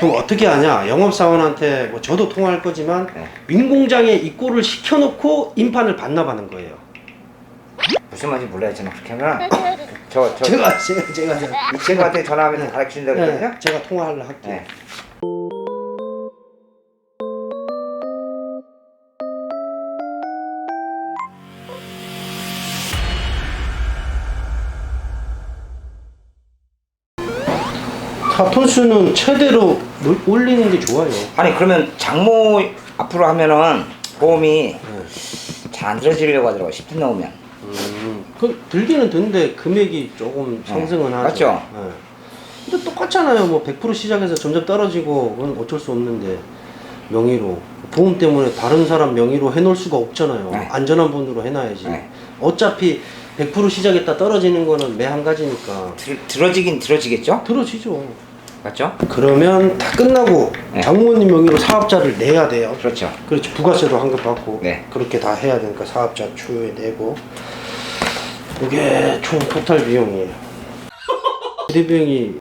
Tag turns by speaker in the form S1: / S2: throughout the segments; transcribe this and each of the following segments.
S1: 그럼 어떻게 하냐? 영업사원한테 뭐 저도 통화할 거지만
S2: 네.
S1: 윙공장에 입고를 시켜놓고 인판을 반납하는 거예요.
S2: 무슨 말인지 몰라요. 저는 그렇게 하면 저, 저,
S1: 제가 제가 제가 제가,
S2: 이 친구한테 전화하면 가르쳐 준다고
S1: 네,
S2: 그랬거든요.
S1: 제가 통화하려 할게요.
S2: 네.
S1: 자, 톤수는 최대로 놀- 올리는 게 좋아요.
S2: 아니 그러면 장모 앞으로 하면은 보험이
S1: 네.
S2: 잘안 들어지려고 하더라고 10분 넘으면
S1: 음, 그 들기는 드는데 금액이 조금 상승은 하죠.
S2: 맞죠?
S1: 네. 근데 똑같잖아요. 뭐 100% 시작해서 점점 떨어지고 그건 어쩔 수 없는데 명의로 보험 때문에 다른 사람 명의로 해놓을 수가 없잖아요.
S2: 네.
S1: 안전한 분으로 해놔야지.
S2: 네.
S1: 어차피 100% 시작했다 떨어지는 거는 매 한 가지니까
S2: 들, 들어지긴 들어지겠죠?
S1: 들어지죠.
S2: 맞죠?
S1: 그러면 다 끝나고
S2: 네.
S1: 장모님 명의로 사업자를 내야 돼요.
S2: 그렇죠.
S1: 그렇지 부가세도 환급 받고
S2: 네.
S1: 그렇게 다 해야 되니까 사업자 추후에 내고 이게 총 토탈 비용이에요 부대 비용이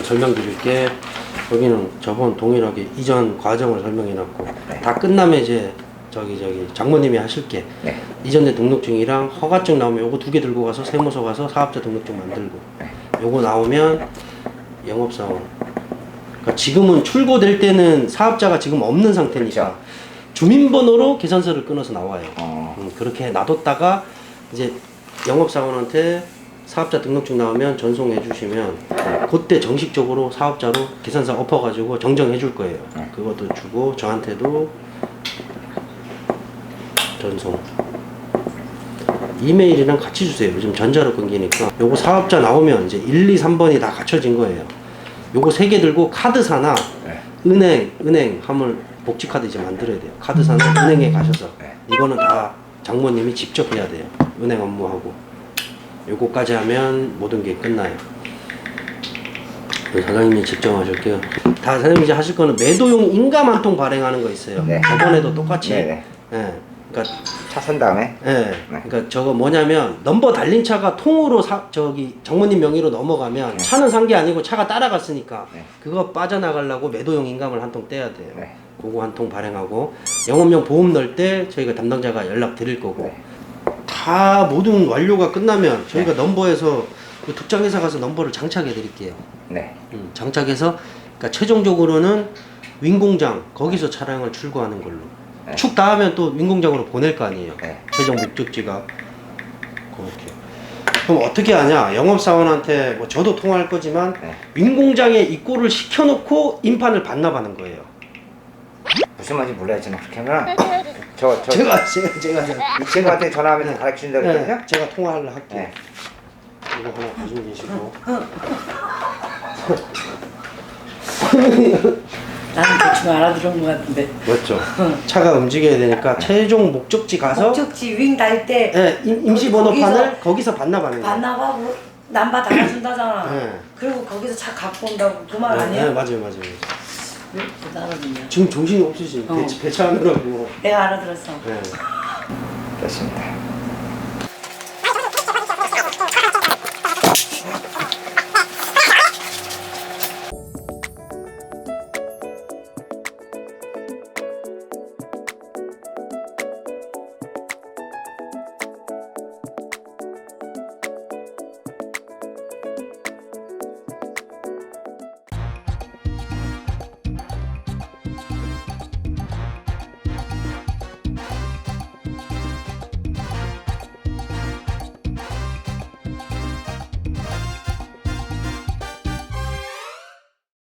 S1: 난 설명드릴게 여기는 저번 동일하게 이전 과정을 설명해놨고 다 끝나면 이제 저기 저기 장모님이 하실게
S2: 네.
S1: 이전에 등록증이랑 허가증 나오면 요거 두 개 들고 가서 세무서 가서 사업자 등록증 만들고
S2: 네.
S1: 요거 나오면 영업사원 그러니까 지금은 출고될 때는 사업자가 지금 없는 상태니까
S2: 그렇죠.
S1: 주민번호로 계산서를 끊어서 나와요
S2: 어.
S1: 음, 그렇게 놔뒀다가 이제 영업사원한테 사업자 등록증 나오면 전송해 주시면 그때 정식적으로 사업자로 계산서 엎어가지고 정정해 줄 거예요.
S2: 네.
S1: 그것도 주고 저한테도 전송. 이메일이랑 같이 주세요. 요즘 전자로 끊기니까. 요거 사업자 나오면 이제 1, 2, 3번이 다 갖춰진 거예요. 요거 세 개 들고 카드사나
S2: 네.
S1: 은행, 은행 하면 복지카드 이제 만들어야 돼요. 카드사나 은행에 가셔서
S2: 네.
S1: 이거는 다 장모님이 직접 해야 돼요. 은행 업무하고 요거까지 하면 모든 게 끝나요. 사장님이 직접 하실게요. 다 사장님이 이제 하실 거는 매도용 인감 한 통 발행하는 거 있어요.
S2: 네.
S1: 저번에도 똑같이.
S2: 네네.
S1: 예. 그러니까
S2: 차 산 다음에
S1: 예. 그러니까 저거 뭐냐면 넘버 달린 차가 통으로 사, 저기 장모님 명의로 넘어가면
S2: 네.
S1: 차는 산 게 아니고 차가 따라갔으니까
S2: 네.
S1: 그거 빠져나가려고 매도용 인감을 한 통 떼야 돼요.
S2: 네.
S1: 그거 한 통 발행하고 영업용 보험 넣을 때 저희가 담당자가 연락 드릴 거고
S2: 네.
S1: 다 모든 완료가 끝나면 저희가 넘버에서 그 특장회사 가서 넘버를 장착해 드릴게요.
S2: 네.
S1: 음, 장착해서 그러니까 최종적으로는 윙공장 거기서 차량을 출고하는 걸로
S2: 네.
S1: 축 다 하면 또 윙공장으로 보낼 거 아니에요.
S2: 네.
S1: 최종 목적지가 그렇게. 그럼 어떻게 하냐? 영업사원한테 뭐 저도 통화할 거지만
S2: 네.
S1: 윙공장에 입고를 시켜놓고 인판을 반납하는 거예요.
S2: 무슨 말인지 몰라요. 저는 그렇게 하면 저, 저,
S1: 제가 제가 제가 제가,
S2: 이 친구한테 전화하면 가르쳐 준다고 그랬거든요.
S1: 네, 제가 통화하려 할게요.
S2: 네.
S1: 이거 하나 가지고 계시고.
S3: 나는 대충 알아들은 것 같은데.
S1: 맞죠? 차가 움직여야 되니까 최종 목적지 가서
S3: 목적지 윙 달 때
S1: 예, 임- 임시 번호판을 거기서 반납하는 거예요.
S3: 반납하고 남바 달아준다잖아.
S1: 네.
S3: 그리고 거기서 차 갖고 온다고 그말
S1: 네,
S3: 아니야?
S1: 네, 맞아요, 맞아요. 지금 정신이 없으시
S3: 어.
S1: 배차, 배차하느라고.
S3: 내가 알아들었어.
S1: 네.
S2: 그렇습니다.